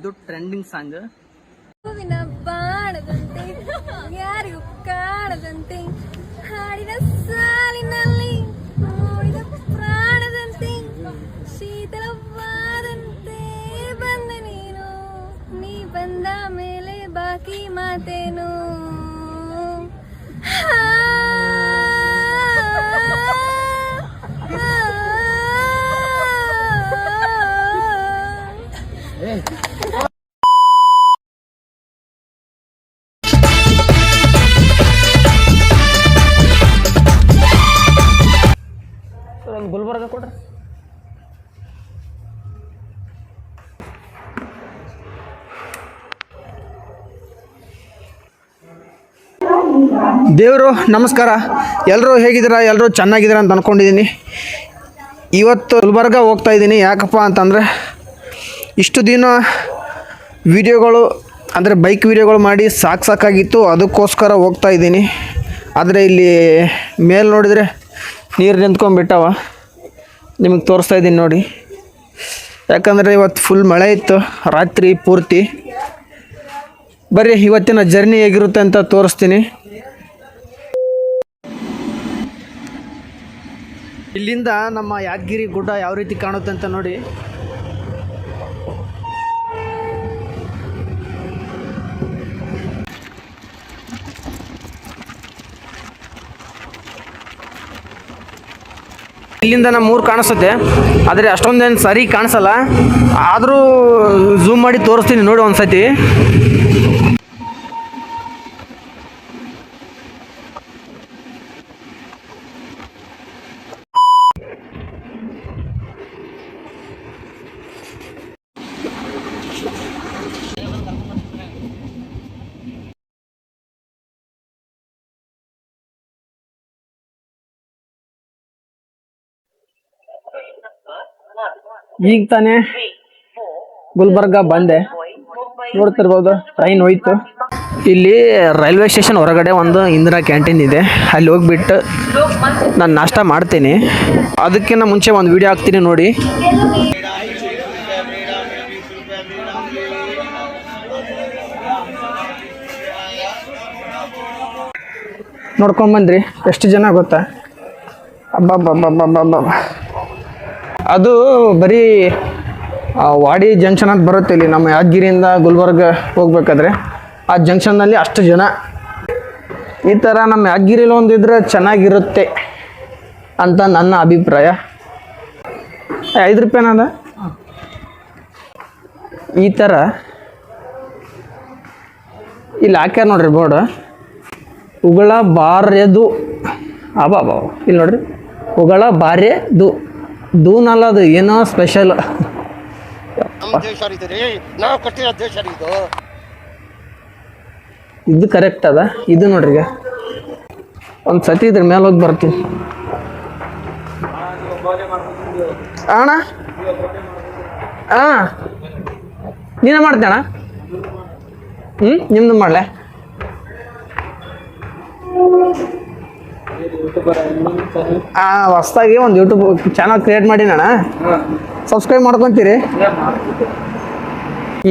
ಇದು trending song ಹೂವಿನ ಬಾಣದಂತೆ, ಯಾರಿಗೂ ಕಾಣದಂತೆ, ಹಾಡಿದ ಸಾಲಿನಲ್ಲಿ ನೋಡಿದ ಪ್ರಾಣದಂತೆ, ಶೀತಲವಾದಂತೆ ಬಂದ ನೀನು. ನೀ ಬಂದ ಮೇಲೆ ಬಾಕಿ ಮಾತೇನು? ದೇವರು, ನಮಸ್ಕಾರ. ಎಲ್ಲರೂ ಹೇಗಿದ್ದೀರಾ? ಎಲ್ಲರೂ ಚೆನ್ನಾಗಿದ್ದೀರಾ ಅಂತ ಅಂದ್ಕೊಂಡಿದ್ದೀನಿ ಇವತ್ತು ಗುಲ್ಬರ್ಗ ಹೋಗ್ತಾ ಇದ್ದೀನಿ. ಯಾಕಪ್ಪ ಅಂತಂದರೆ ಇಷ್ಟು ದಿನ ವಿಡಿಯೋಗಳು, ಅಂದರೆ ಬೈಕ್ ವಿಡಿಯೋಗಳು ಮಾಡಿ ಸಾಕು ಸಾಕಾಗಿತ್ತು. ಅದಕ್ಕೋಸ್ಕರ ಹೋಗ್ತಾ ಇದ್ದೀನಿ. ಆದರೆ ಇಲ್ಲಿ ಮೇಲೆ ನೋಡಿದರೆ ನೀರು ನಿಂತ್ಕೊಂಡ್ಬಿಟ್ಟವ. ನಿಮಗೆ ತೋರಿಸ್ತಾ ಇದ್ದೀನಿ ನೋಡಿ. ಯಾಕಂದರೆ ಇವತ್ತು ಫುಲ್ ಮಳೆ ಇತ್ತು. ರಾತ್ರಿ ಪೂರ್ತಿ. ಬರೀ ಇವತ್ತಿನ ಜರ್ನಿ ಹೇಗಿರುತ್ತೆ ಅಂತ ತೋರಿಸ್ತೀನಿ. ಇಲ್ಲಿಂದ ನಮ್ಮ ಯಾದಗಿರಿ ಗುಡ್ಡ ಯಾವ ರೀತಿ ಕಾಣುತ್ತೆ ಅಂತ ನೋಡಿ. ಇಲ್ಲಿಂದ ನಮ್ಮ ಊರು ಕಾಣಿಸುತ್ತೆ. ಆದರೆ ಅಷ್ಟೊಂದೇನು ಸರಿ ಕಾಣಿಸಲ್ಲ. ಆದರೂ ಝೂಮ್ ಮಾಡಿ ತೋರಿಸ್ತೀನಿ ನೋಡಿ ಒಂದ್ಸತಿ. ಈಗ ತಾನೇ ಗುಲ್ಬರ್ಗ ಬಂದೆ. ನೋಡ್ತಿರ್ಬೋದು ಟ್ರೈನ್ ಹೋಯ್ತು. ಇಲ್ಲಿ ರೈಲ್ವೆ ಸ್ಟೇಷನ್ ಹೊರಗಡೆ ಒಂದು ಇಂದಿರಾ ಕ್ಯಾಂಟೀನ್ ಇದೆ. ಅಲ್ಲಿ ಹೋಗ್ಬಿಟ್ಟು ನಾನು ನಾಷ್ಟ ಮಾಡ್ತೀನಿ. ಅದಕ್ಕಿಂತ ಮುಂಚೆ ಒಂದು ವಿಡಿಯೋ ಹಾಕ್ತೀನಿ ನೋಡಿ. ನೋಡ್ಕೊಂಡ್ಬಂದ್ರಿ ಎಷ್ಟು ಜನ ಗೊತ್ತಾ? ಅಬ್ಬಬ್ಬಬ್ಬಬ್ಬಬ್ಬ ಅದು ಬರೀ ವಾಡಿ ಜಂಕ್ಷನ್ ಅಂತ ಬರುತ್ತೆ ಇಲ್ಲಿ. ನಮ್ಮ ಯಾದಗಿರಿಯಿಂದ ಗುಲ್ಬರ್ಗ ಹೋಗ್ಬೇಕಾದ್ರೆ ಆ ಜಂಕ್ಷನ್ನಲ್ಲಿ ಅಷ್ಟು ಜನ. ಈ ಥರ ನಮ್ಮ ಯಾದಗಿರಿಲಿ ಒಂದಿದ್ರೆ ಚೆನ್ನಾಗಿರುತ್ತೆ ಅಂತ ನನ್ನ ಅಭಿಪ್ರಾಯ. ಐದು ರೂಪಾಯಿನದ ಈ ಥರ ಇಲ್ಲಿ ಹಾಕ್ಯಾರ ನೋಡ್ರಿ ಬೋರ್ಡ್. ಉಗಳ ಬಾರ್ಯದು. ಅಬಾ ಇಲ್ಲಿ ನೋಡ್ರಿ. ಉಗಳ ಬಾರ್ಯದು. ದೂನಲ್ಲ ಅದು ಏನೋ ಸ್ಪೆಷಲ್ ನಮ್ಮ ದೇಶ ಇದು ರೀ ನಾವು ಕಟ್ಟಿರೋ ದೇಶ ರೀ ಇದು ಇದು ಕರೆಕ್ಟ್ ಅದ. ಇದು ನೋಡ್ರಿ ಈಗ. ಒಂದು ಸತಿ ಇದ್ರ ಮೇಲೆ ಹೋಗಿ ಬರ್ತೀನಿ. ಅಣ್ಣ? ಹಾಂ ನೀನೇ ಮಾಡ್ತೀಯಣ್ಣ ಹ್ಞೂ ನಿಮ್ದು ಮಾಡಲೆ? ಆ ಹೊಸ್ದಾಗಿ ಒಂದು ಯೂಟ್ಯೂಬ್ ಚಾನಲ್ ಕ್ರಿಯೇಟ್ ಮಾಡಿನಣ್ಣ. ಸಬ್ಸ್ಕ್ರೈಬ್ ಮಾಡ್ಕೊತೀರಿ.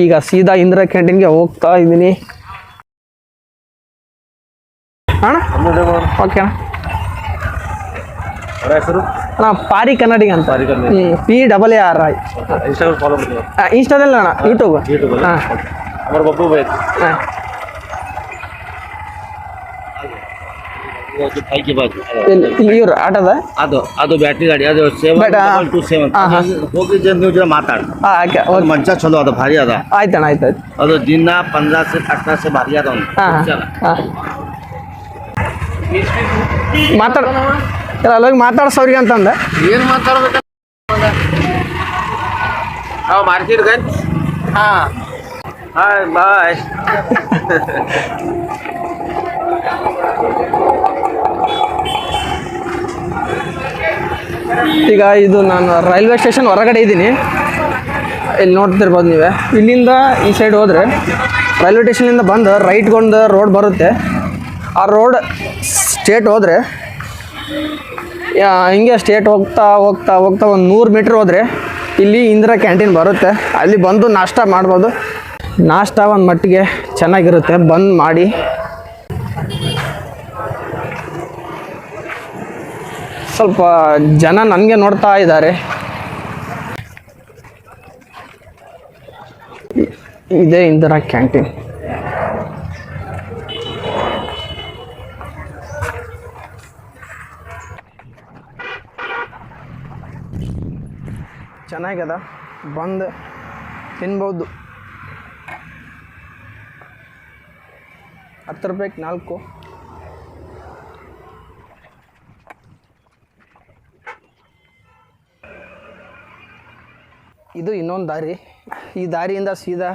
ಈಗ ಸೀದಾ ಇಂದಿರಾ ಕ್ಯಾಂಟೀನ್ಗೆ ಹೋಗ್ತಾ ಇದ್ದೀನಿ. ಅಣ್ಣ? ಓಕೆ ಅಣ್ಣ. ಪಾರಿ ಕನ್ನಡಿಗ ಅಂತ. P double A R I ಇನ್ಸ್ಟಾದಲ್ಲಿ ಅಣ್ಣ ಯೂಟ್ಯೂಬ್ ಯೂಟ್ಯೂಬ್ ಹಾಂ. ಫೈವ್ ಬಾಜು ಇವ್ರು ಆಟದ ಅದು ಅದು ಬ್ಯಾಟ್ರಿ ಗಾಡಿ ಅದು ಸೆವೆನ್ ಟು ಸೆವೆನ್ ಹೋಗಿದ್ದೆ ನೀವು ಜನ ಮಾತಾಡ ಆಯ್ಕೆ ಮಂಚ ಚಲೋ ಅದ ಭಾರಿ ಅದ ಆಯ್ತಣ್ಣ ಆಯ್ತು ಆಯ್ತು ಅದು ದಿನ ಪಂದ್ರ ಸೆ ಅಟ್ಟ ಸೆ ಭಾರಿ ಅದ ಒಂದು ಮಾತಾಡ ಅಲ್ಲೋಗಿ ಮಾತಾಡ್ಸೋರಿಗೆ ಅಂತಂದ ಏನು ಮಾತಾಡ್ಬೇಕ ನಾವು ಮಾರ್ಕೆಟ್ ಗಂಜ್ ಹಾಂ ಹಾಯ್ ಬಾಯ್ ಈಗ ಇದು ನಾನು ರೈಲ್ವೆ ಸ್ಟೇಷನ್ ಹೊರಗಡೆ ಇದ್ದೀನಿ. ಇಲ್ಲಿ ನೋಡ್ತಿರ್ಬೋದು ನೀವೇ. ಇಲ್ಲಿಂದ ಈ ಸೈಡ್ ಹೋದರೆ ರೈಲ್ವೆ ಸ್ಟೇಷನಿಂದ ಬಂದು ರೈಟ್ಗೊಂದು ರೋಡ್ ಬರುತ್ತೆ. ಆ ರೋಡ್ ಸ್ಟೇಟ್ ಹೋದರೆ ಹಿಂಗೆ ಸ್ಟೇಟ್ ಹೋಗ್ತಾ ಹೋಗ್ತಾ ಹೋಗ್ತಾ ಒಂದು ನೂರು ಮೀಟ್ರ್ ಹೋದರೆ ಇಲ್ಲಿ ಇಂದಿರಾ ಕ್ಯಾಂಟೀನ್ ಬರುತ್ತೆ. ಅಲ್ಲಿ ಬಂದು ನಾಷ್ಟ ಮಾಡ್ಬೋದು. ನಾಷ್ಟ ಒಂದು ಮಟ್ಟಿಗೆ ಚೆನ್ನಾಗಿರುತ್ತೆ. ಬಂದು ಮಾಡಿ ಸ್ವಲ್ಪ ಜನ ನನಗೆ ನೋಡ್ತಾ ಇದ್ದಾರೆ. ಇದೇ ಇಂದಿರಾ ಕ್ಯಾಂಟೀನ್. ಚೆನ್ನಾಗ್ಯದ? ಬಂದು ತಿನ್ಬೋದು. ಹತ್ತು ರೂಪಾಯಿಗೆ ನಾಲ್ಕು. ಇದು ಇನ್ನೊಂದು ದಾರಿ. ಈ ದಾರಿಯಿಂದ ಸೀದಾ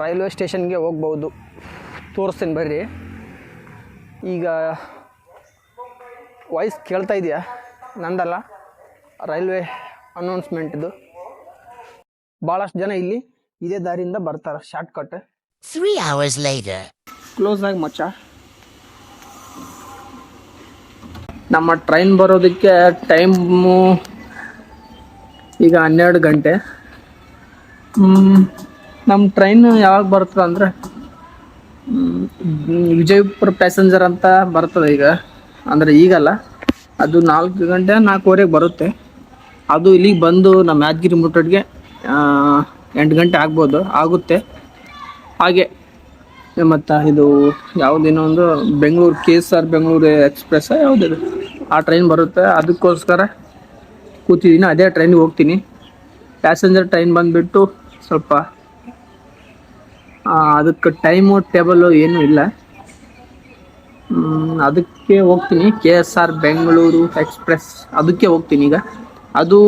ರೈಲ್ವೆ ಸ್ಟೇಷನ್ಗೆ ಹೋಗ್ಬೋದು ತೋರಿಸ್ತೀನಿ ಬರ್ರಿ. ಈಗ ವಾಯ್ಸ್ ಕೇಳ್ತಾ ಇದೆಯಾ? ನಂದಲ್ಲ. ರೈಲ್ವೆ ಅನೌನ್ಸ್ಮೆಂಟ್ದು ಭಾಳಷ್ಟು ಜನ ಇಲ್ಲಿ ಇದೇ ದಾರಿಯಿಂದ ಬರ್ತಾರೆ shortcut. Three hours later. Close ಆಗಿ ಮಚ್ಚ. ನಮ್ಮ ಟ್ರೈನ್ ಬರೋದಕ್ಕೆ ಟೈಮು ಈಗ ಹನ್ನೆರಡು ಗಂಟೆ. ನಮ್ಮ ಟ್ರೈನ್ ಯಾವಾಗ ಬರ್ತದೆ ಅಂದರೆ ವಿಜಯಪುರ ಪ್ಯಾಸೆಂಜರ್ ಅಂತ ಬರ್ತದೆ ಈಗ. ಅಂದರೆ ಈಗಲ್ಲ. ಅದು ನಾಲ್ಕು ಗಂಟೆ, ನಾಲ್ಕೂವರೆಗೆ ಬರುತ್ತೆ. ಅದು ಇಲ್ಲಿಗೆ ಬಂದು ನಮ್ಮ ಯಾದಗಿರಿ ಮುಟ್ಟಡ್ಗೆ ಎಂಟು ಗಂಟೆ ಆಗ್ಬೋದು, ಆಗುತ್ತೆ. ಹಾಗೆ, ಮತ್ತು ಇದು ಯಾವುದೇನೋ ಒಂದು Bengaluru K S R Bengaluru express ಯಾವುದಿದೆ ಆ ಟ್ರೈನ್ ಬರುತ್ತೆ. ಅದಕ್ಕೋಸ್ಕರ ಕೂತಿದ್ದೀನಿ ಅದೇ ಟ್ರೈನಿಗೆ ಹೋಗ್ತೀನಿ. ಪ್ಯಾಸೆಂಜರ್ ಟ್ರೈನ್ ಬಂದುಬಿಟ್ಟು ಸ್ವಲ್ಪ ಅದಕ್ಕೆ ಟೈಮು ಟೇಬಲು ಏನೂ ಇಲ್ಲ. ಅದಕ್ಕೆ ಹೋಗ್ತೀನಿ. K S R Bengaluru express ಅದಕ್ಕೆ ಹೋಗ್ತೀನಿ ಈಗ. ಅದು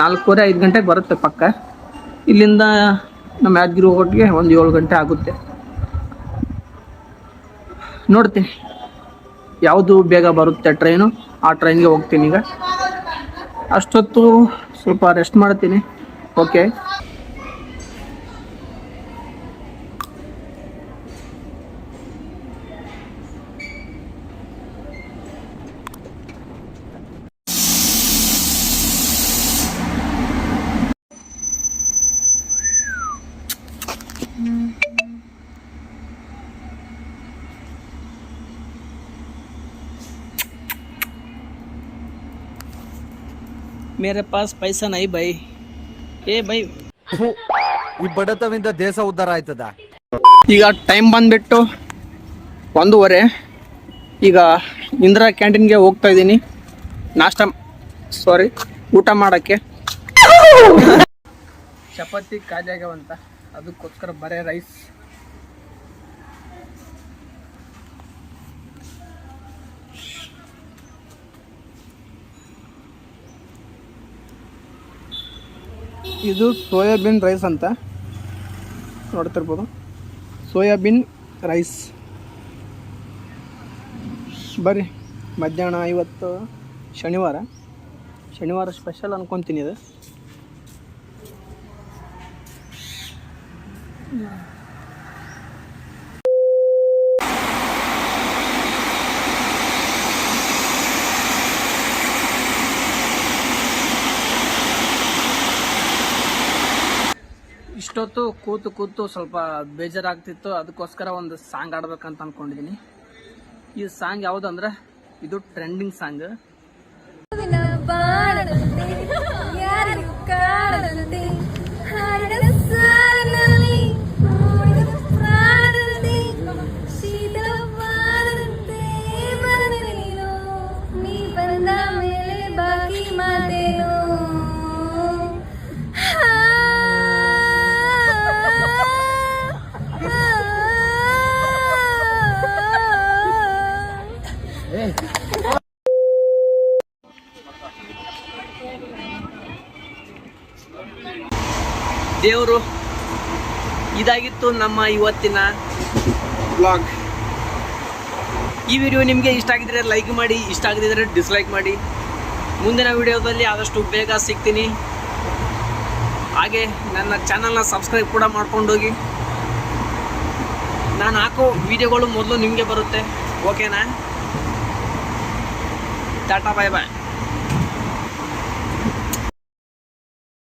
ನಾಲ್ಕೂವರೆ, ಐದು ಗಂಟೆಗೆ ಬರುತ್ತೆ ಪಕ್ಕ. ಇಲ್ಲಿಂದ ನಮ್ಮ ಯಾದಗಿರಿ ಹೋಗೋಟಿಗೆ ಒಂದು ಏಳು ಗಂಟೆ ಆಗುತ್ತೆ. ನೋಡ್ತೀನಿ. ಯಾವುದು ಬೇಗ ಬರುತ್ತೆ ಟ್ರೈನು ಆ ಟ್ರೈನ್ಗೆ ಹೋಗ್ತೀನಿ ಈಗ. ಅಷ್ಟೊತ್ತು ಸ್ವಲ್ಪ ರೆಸ್ಟ್ ಮಾಡ್ತೀನಿ. ಓಕೆ ಮೇರೆ ಪಾಸ್ ಪೈಸಾ ನೈ ಬೈ ಏ ಬೈ ಈ ಬಡತವಿಂದ ದೇಶ ಉದ್ಧಾರ ಆಯ್ತದ? ಈಗ ಟೈಮ್ ಬಂದ್ಬಿಟ್ಟು ಒಂದೂವರೆ. ಈಗ ಇಂದಿರಾ ಕ್ಯಾಂಟೀನ್ಗೆ ಹೋಗ್ತಾ ಇದ್ದೀನಿ. ನಾಷ್ಟ ಸಾರಿ ಊಟ ಮಾಡೋಕ್ಕೆ. ಚಪಾತಿ ಕಾಜಾಗ್ಯಾವಂತ ಅದಕ್ಕೋಸ್ಕರ ಬರೇ ರೈಸ್ ಇದು ಸೋಯಾಬೀನ್ ರೈಸ್ ಅಂತ ನೋಡ್ತಿರ್ಬೋದು. Soybean rice. ಬರ್ರಿ ಮಧ್ಯಾಹ್ನ ಇವತ್ತು ಶನಿವಾರ. ಶನಿವಾರ ಸ್ಪೆಷಲ್ ಅನ್ಕೊತೀನಿ ಇದು. ಇಷ್ಟೊತ್ತು ಕೂತು ಕೂತು ಸ್ವಲ್ಪ ಬೇಜಾರಾಗ್ತಿತ್ತು. ಅದಕ್ಕೋಸ್ಕರ ಒಂದು ಸಾಂಗ್ ಆಡ್ಬೇಕಂತ ಅನ್ಕೊಂಡಿದ್ದೀನಿ ಈ ಸಾಂಗ್ ಯಾವುದಂದ್ರೆ, ಇದು ಟ್ರೆಂಡಿಂಗ್ ಸಾಂಗ್. ದೇವರು, ಇದಾಗಿತ್ತು ನಮ್ಮ ಇವತ್ತಿನ ಬ್ಲಾಗ್ ಈ ವಿಡಿಯೋ ನಿಮಗೆ ಇಷ್ಟ ಆಗಿದ್ರೆ ಲೈಕ್ ಮಾಡಿ, ಇಷ್ಟ ಆಗದಿದ್ರೆ ಡಿಸ್ಲೈಕ್ ಮಾಡಿ. ಮುಂದಿನ ವಿಡಿಯೋದಲ್ಲಿ ಆದಷ್ಟು ಬೇಗ ಸಿಗ್ತೀನಿ. ಹಾಗೆ ನನ್ನ ಚಾನಲ್ನ ಸಬ್ಸ್ಕ್ರೈಬ್ ಕೂಡ ಮಾಡ್ಕೊಂಡೋಗಿ. ನಾನು ಹಾಕೋ ವಿಡಿಯೋಗಳು ಮೊದಲು ನಿಮಗೆ ಬರುತ್ತೆ. ಓಕೆನಾ টাটা বাই বাই